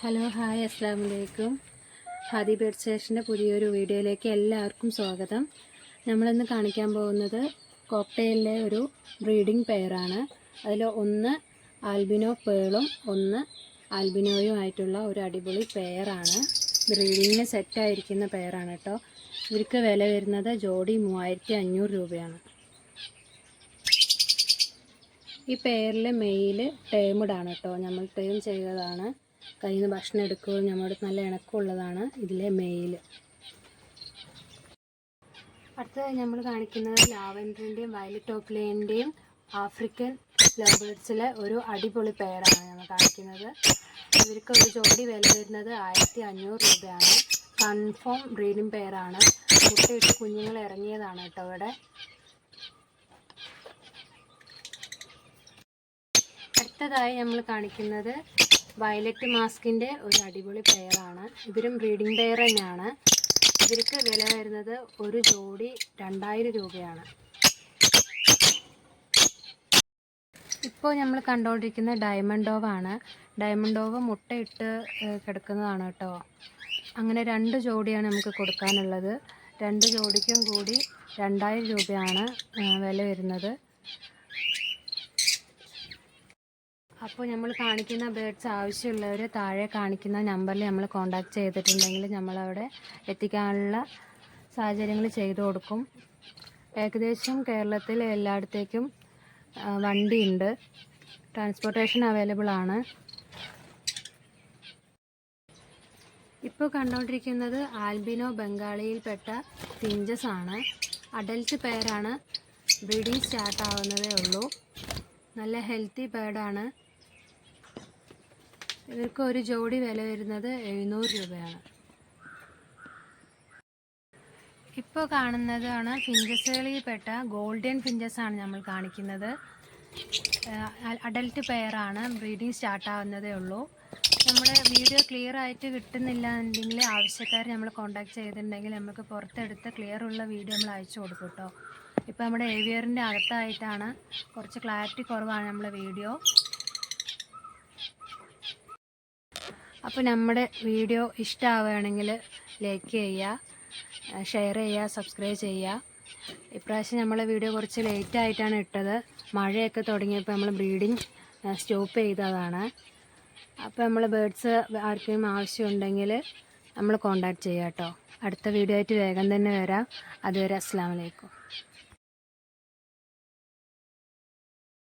Hello hi അസ്സാം വലൈക്കും Hadi bird സ്റ്റേഷന്റെ പുതിയൊരു വീഡിയോയിലേക്ക് എല്ലാവർക്കും സ്വാഗതം. നമ്മളിന്ന് കാണിക്കാൻ പോകുന്നത് കോക്ടെയിലിലെ ഒരു ബ്രീഡിംഗ് പെയറാണ്. അതിൽ ഒന്ന് ആൽബിനോ പേളും ഒന്ന് ആൽബിനോയും ആയിട്ടുള്ള ഒരു അടിപൊളി പെയറാണ്. ബ്രീഡിങ്ങിന് സെറ്റായിരിക്കുന്ന പെയറാണ് കേട്ടോ. ഇവർക്ക് വില വരുന്നത് ജോഡി മൂവായിരത്തി അഞ്ഞൂറ് രൂപയാണ്. ഈ പെയറിൽ മെയിൽ ടേമഡാണ് കേട്ടോ. നമ്മൾ ടേം ചെയ്തതാണ്. കയ്യിൽ നിന്ന് ഭക്ഷണം എടുക്കുകയും നമ്മളോട് നല്ല ഇണക്കമുള്ളതാണ് ഇതിലെ മെയിൽ അടുത്തതായി നമ്മൾ കാണിക്കുന്നത് ലാവൻഡറിന്റെയും വയലറ്റ് ടോപ്ലേന്റെയും ആഫ്രിക്കൻ ലവേഴ്സിലെ ഒരു അടിപൊളി പെയറാണ് നമ്മൾ കാണിക്കുന്നത്. ഇവർക്ക് ഒരു ജോഡി വില വരുന്നത് ആയിരത്തി അഞ്ഞൂറ് രൂപയാണ്. കൺഫേം ബ്രീഡിംഗ് പെയറാണ് മുട്ടയിട്ട് കുഞ്ഞുങ്ങൾ ഇറങ്ങിയതാണ് കേട്ടോ ഇവിടെ. അടുത്തതായി നമ്മൾ കാണിക്കുന്നത് വയലറ്റ് മാസ്കിന്റെ ഒരു അടിപൊളി പെയറാണ് ഇവരും ബ്രീഡിംഗ് പെയർ തന്നെയാണ്. ഇവർക്ക് വില വരുന്നത് ഒരു ജോഡി രണ്ടായിരം രൂപയാണ്. ഇപ്പോൾ നമ്മൾ കണ്ടുകൊണ്ടിരിക്കുന്ന ഡയമണ്ട് ഓവാണ് ഡയമണ്ട് ഓവ് മുട്ടയിട്ട് കിടക്കുന്നതാണ് കേട്ടോ. അങ്ങനെ രണ്ട് ജോഡിയാണ് നമുക്ക് കൊടുക്കാനുള്ളത്. രണ്ട് ജോഡിക്കും കൂടി രണ്ടായിരം രൂപയാണ് വില വരുന്നത്. അപ്പോൾ നമ്മൾ കാണിക്കുന്ന ബേഡ്സ് ആവശ്യമുള്ളവർ താഴെ കാണിക്കുന്ന നമ്പറിൽ നമ്മൾ കോൺടാക്ട് ചെയ്തിട്ടുണ്ടെങ്കിൽ നമ്മളവിടെ എത്തിക്കാനുള്ള സാഹചര്യങ്ങൾ ചെയ്തു കൊടുക്കും. ഏകദേശം കേരളത്തിൽ എല്ലായിടത്തേക്കും വണ്ടിയുണ്ട്. ട്രാൻസ്പോർട്ടേഷൻ അവൈലബിൾ ആണ്. ഇപ്പോൾ കണ്ടുകൊണ്ടിരിക്കുന്നത് ആൽബിനോ ബംഗാളിയിൽപ്പെട്ട ഫിഞ്ചസ് ആണ്. അഡൽറ്റ് പേരാണ് ബ്രീഡിംഗ് സ്റ്റാർട്ട് ആവുന്നതേ ഉള്ളൂ. നല്ല ഹെൽത്തി ബേർഡാണ് ഇവർക്ക് ഒരു ജോഡി വില വരുന്നത് എഴുന്നൂറ് രൂപയാണ്. ഇപ്പോൾ കാണുന്നതാണ് ഫിഞ്ചസുകളിൽപ്പെട്ട ഗോൾഡൻ ഫിഞ്ചസ് ആണ് നമ്മൾ കാണിക്കുന്നത്. അഡൽട്ട് പെയറാണ് ബ്രീഡിങ് സ്റ്റാർട്ട് ആവുന്നതേ ഉള്ളൂ. നമ്മുടെ വീഡിയോ ക്ലിയർ ആയിട്ട് കിട്ടുന്നില്ല എന്നുണ്ടെങ്കിൽ ആവശ്യക്കാർ നമ്മൾ കോൺടാക്ട് ചെയ്തിട്ടുണ്ടെങ്കിൽ നമുക്ക് പുറത്തെടുത്ത് ക്ലിയർ ഉള്ള വീഡിയോ നമ്മൾ അയച്ചു കൊടുക്കും കേട്ടോ ഇപ്പോൾ നമ്മുടെ ഏവിയറിന്റെ അകത്തായിട്ടാണ് കുറച്ച് ക്ലാരിറ്റി കുറവാണ് നമ്മുടെ വീഡിയോ. അപ്പോൾ നമ്മുടെ വീഡിയോ ഇഷ്ടമാവുകയാണെങ്കിൽ ലൈക്ക് ചെയ്യുക ഷെയർ ചെയ്യുക സബ്സ്ക്രൈബ് ചെയ്യുക. ഇപ്രാവശ്യം നമ്മളെ വീഡിയോ കുറച്ച് ലേറ്റ് ആയിട്ടാണ് ഇട്ടത്. മഴയൊക്കെ തുടങ്ങിയപ്പോൾ നമ്മൾ ബ്രീഡിങ് സ്റ്റോപ്പ് ചെയ്തതാണ്. അപ്പോൾ നമ്മൾ ബേഡ്സ് ആർക്കെങ്കിലും ആവശ്യമുണ്ടെങ്കിൽ നമ്മൾ കോണ്ടാക്ട് ചെയ്യാം കേട്ടോ. അടുത്ത വീഡിയോ ആയിട്ട് വേഗം തന്നെ വരാം. അതുവരെ അസ്സാം വലൈക്കും